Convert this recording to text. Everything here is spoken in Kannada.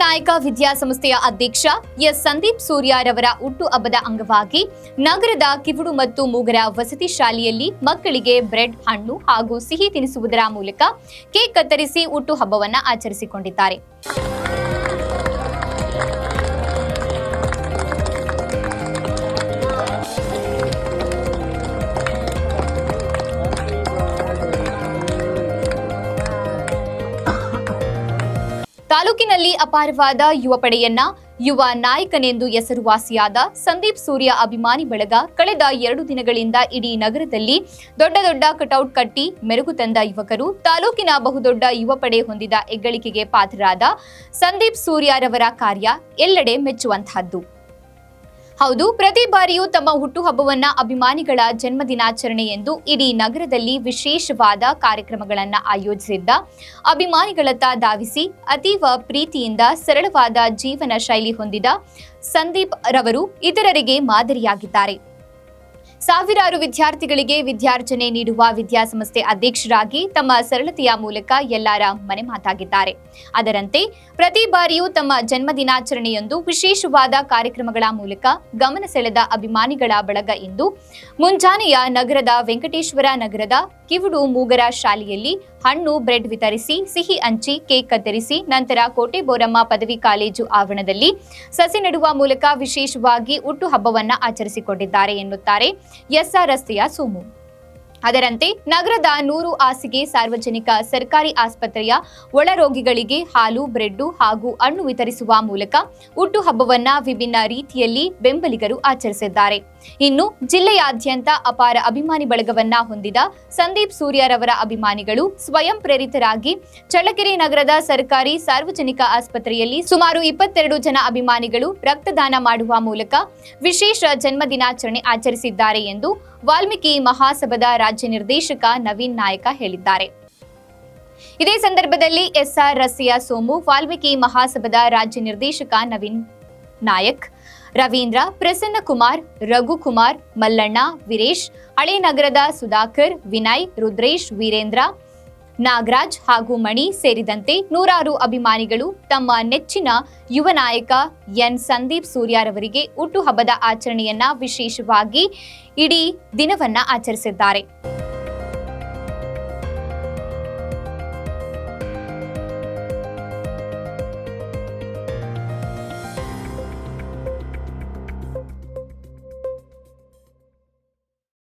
ನಾಯಕ ವಿದ್ಯಾಸಂಸ್ಥೆಯ ಅಧ್ಯಕ್ಷ ಎಸ್ ಸಂದೀಪ್ ಸೂರ್ಯರವರ ಹುಟ್ಟು ಹಬ್ಬದ ಅಂಗವಾಗಿ ನಗರದ ಕಿವುಡು ಮತ್ತು ಮೂಗರ ವಸತಿ ಶಾಲೆಯಲ್ಲಿ ಮಕ್ಕಳಿಗೆ ಬ್ರೆಡ್, ಹಣ್ಣು ಹಾಗೂ ಸಿಹಿ ತಿನಿಸುವುದರ ಮೂಲಕ ಕೇಕ್ ಕತ್ತರಿಸಿ ಹುಟ್ಟು ಹಬ್ಬವನ್ನ ಆಚರಿಸಿಕೊಂಡಿದ್ದಾರೆ. ತಾಲೂಕಿನಲ್ಲಿ ಅಪಾರವಾದ ಯುವ ಪಡೆಯನ್ನ ಯುವ ನಾಯಕನೆಂದು ಹೆಸರುವಾಸಿಯಾದ ಸಂದೀಪ್ ಸೂರ್ಯ ಅಭಿಮಾನಿ ಬಳಗ ಕಳೆದ ಎರಡು ದಿನಗಳಿಂದ ಇಡೀ ನಗರದಲ್ಲಿ ದೊಡ್ಡ ದೊಡ್ಡ ಕಟೌಟ್ ಕಟ್ಟಿ ಮೆರುಗು ತಂದ ಯುವಕರು, ತಾಲೂಕಿನ ಬಹುದೊಡ್ಡ ಯುವ ಪಡೆ ಹೊಂದಿದ ಹೆಗ್ಗಳಿಕೆಗೆ ಪಾತ್ರರಾದ ಸಂದೀಪ್ ಸೂರ್ಯರವರ ಕಾರ್ಯ ಎಲ್ಲೆಡೆ ಮೆಚ್ಚುವಂತಹದ್ದು. ಹೌದು, ಪ್ರತಿ ಬಾರಿಯೂ ತಮ್ಮ ಹುಟ್ಟುಹಬ್ಬವನ್ನ ಅಭಿಮಾನಿಗಳ ಜನ್ಮದಿನಾಚರಣೆ ಎಂದು ಇಡೀ ನಗರದಲ್ಲಿ ವಿಶೇಷವಾದ ಕಾರ್ಯಕ್ರಮಗಳನ್ನ ಆಯೋಜಿಸಿದ್ದ ಅಭಿಮಾನಿಗಳತ್ತ ಧಾವಿಸಿ ಅತೀವ ಪ್ರೀತಿಯಿಂದ ಸರಳವಾದ ಜೀವನ ಶೈಲಿ ಹೊಂದಿದ ಸಂದೀಪ್ ರವರು ಇತರರಿಗೆ ಮಾದರಿಯಾಗಿದ್ದಾರೆ. ಸಾವಿರಾರು ವಿದ್ಯಾರ್ಥಿಗಳಿಗೆ ವಿದ್ಯಾರ್ಜನೆ ನೀಡುವ ವಿದ್ಯಾಸಂಸ್ಥೆ ಅಧ್ಯಕ್ಷರಾಗಿ ತಮ್ಮ ಸರಳತೆಯ ಮೂಲಕ ಎಲ್ಲರ ಮನೆ ಮಾತಾಗಿದ್ದಾರೆ. ಅದರಂತೆ, ಪ್ರತಿ ಬಾರಿಯೂ ತಮ್ಮ ಜನ್ಮದಿನಾಚರಣೆಯೊಂದು ವಿಶೇಷವಾದ ಕಾರ್ಯಕ್ರಮಗಳ ಮೂಲಕ ಗಮನ ಸೆಳೆದ ಅಭಿಮಾನಿಗಳ ಬಳಗ ಇಂದು ಮುಂಜಾನೆಯ ನಗರದ ವೆಂಕಟೇಶ್ವರ ನಗರದ ಕಿವುಡು ಮೂಗರ ಶಾಲೆಯಲ್ಲಿ ಹಣ್ಣು, ಬ್ರೆಡ್ ವಿತರಿಸಿ, ಸಿಹಿ ಅಂಚಿ ಕೇಕ್ ಕತ್ತರಿಸಿ, ನಂತರ ಕೋಟೆ ಬೋರಮ್ಮ ಪದವಿ ಕಾಲೇಜು ಆವರಣದಲ್ಲಿ ಸಸಿ ನೆಡುವ ಮೂಲಕ ವಿಶೇಷವಾಗಿ ಹುಟ್ಟುಹಬ್ಬವನ್ನ ಆಚರಿಸಿಕೊಂಡಿದ್ದಾರೆ ಎನ್ನುತ್ತಾರೆ ಎಸ್ಆರ್ ರಸ್ತೆಯ ಸೋಮು. ಅದರಂತೆ ನಗರದ ನೂರು ಹಾಸಿಗೆ ಸಾರ್ವಜನಿಕ ಸರ್ಕಾರಿ ಆಸ್ಪತ್ರೆಯ ಒಳರೋಗಿಗಳಿಗೆ ಹಾಲು, ಬ್ರೆಡ್ಡು ಹಾಗೂ ಹಣ್ಣು ವಿತರಿಸುವ ಮೂಲಕ ಹುಟ್ಟುಹಬ್ಬವನ್ನ ವಿಭಿನ್ನ ರೀತಿಯಲ್ಲಿ ಬೆಂಬಲಿಗರು ಆಚರಿಸಿದ್ದಾರೆ. ಇನ್ನು ಜಿಲ್ಲೆಯಾದ್ಯಂತ ಅಪಾರ ಅಭಿಮಾನಿ ಬಳಗವನ್ನ ಹೊಂದಿದ ಸಂದೀಪ್ ಸೂರ್ಯರವರ ಅಭಿಮಾನಿಗಳು ಸ್ವಯಂ ಪ್ರೇರಿತರಾಗಿ ಚಳ್ಳಕೆರೆ ನಗರದ ಸರ್ಕಾರಿ ಸಾರ್ವಜನಿಕ ಆಸ್ಪತ್ರೆಯಲ್ಲಿ ಸುಮಾರು ಇಪ್ಪತ್ತೆರಡು ಜನ ಅಭಿಮಾನಿಗಳು ರಕ್ತದಾನ ಮಾಡುವ ಮೂಲಕ ವಿಶೇಷ ಜನ್ಮದಿನಾಚರಣೆ ಆಚರಿಸಿದ್ದಾರೆ ಎಂದು ವಾಲ್ಮೀಕಿ ಮಹಾಸಭಾದ ರಾಜ್ಯ ನಿರ್ದೇಶಕ ನವೀನ್ ನಾಯಕ ಹೇಳಿದ್ದಾರೆ. ಇದೇ ಸಂದರ್ಭದಲ್ಲಿ ಎಸ್ಆರ್ ರಸಿಯಾ ಸೋಮು, ವಾಲ್ಮೀಕಿ ಮಹಾಸಭಾದ ರಾಜ್ಯ ನಿರ್ದೇಶಕ ನವೀನ್ ನಾಯಕ್, ರವೀಂದ್ರ ಪ್ರಸನ್ನ ಕುಮಾರ್ ರಘುಕುಮಾರ್, ಮಲ್ಲಣ್ಣ, ವೀರೇಶ್, ಹಳೇನಗರದ ಸುಧಾಕರ್, ವಿನಯ್, ರುದ್ರೇಶ್, ವೀರೇಂದ್ರ ನಾಗರಾಜ್ ಹಾಗೂ ಮಣಿ ಸೇರಿದಂತೆ ನೂರಾರು ಅಭಿಮಾನಿಗಳು ತಮ್ಮ ನೆಚ್ಚಿನ ಯುವ ನಾಯಕ ಎನ್ ಸಂದೀಪ್ ಸೂರ್ಯರವರಿಗೆ ಹುಟ್ಟುಹಬ್ಬದ ಆಚರಣೆಯನ್ನ ವಿಶೇಷವಾಗಿ ಇಡೀ ದಿನವನ್ನ ಆಚರಿಸಿದ್ದಾರೆ.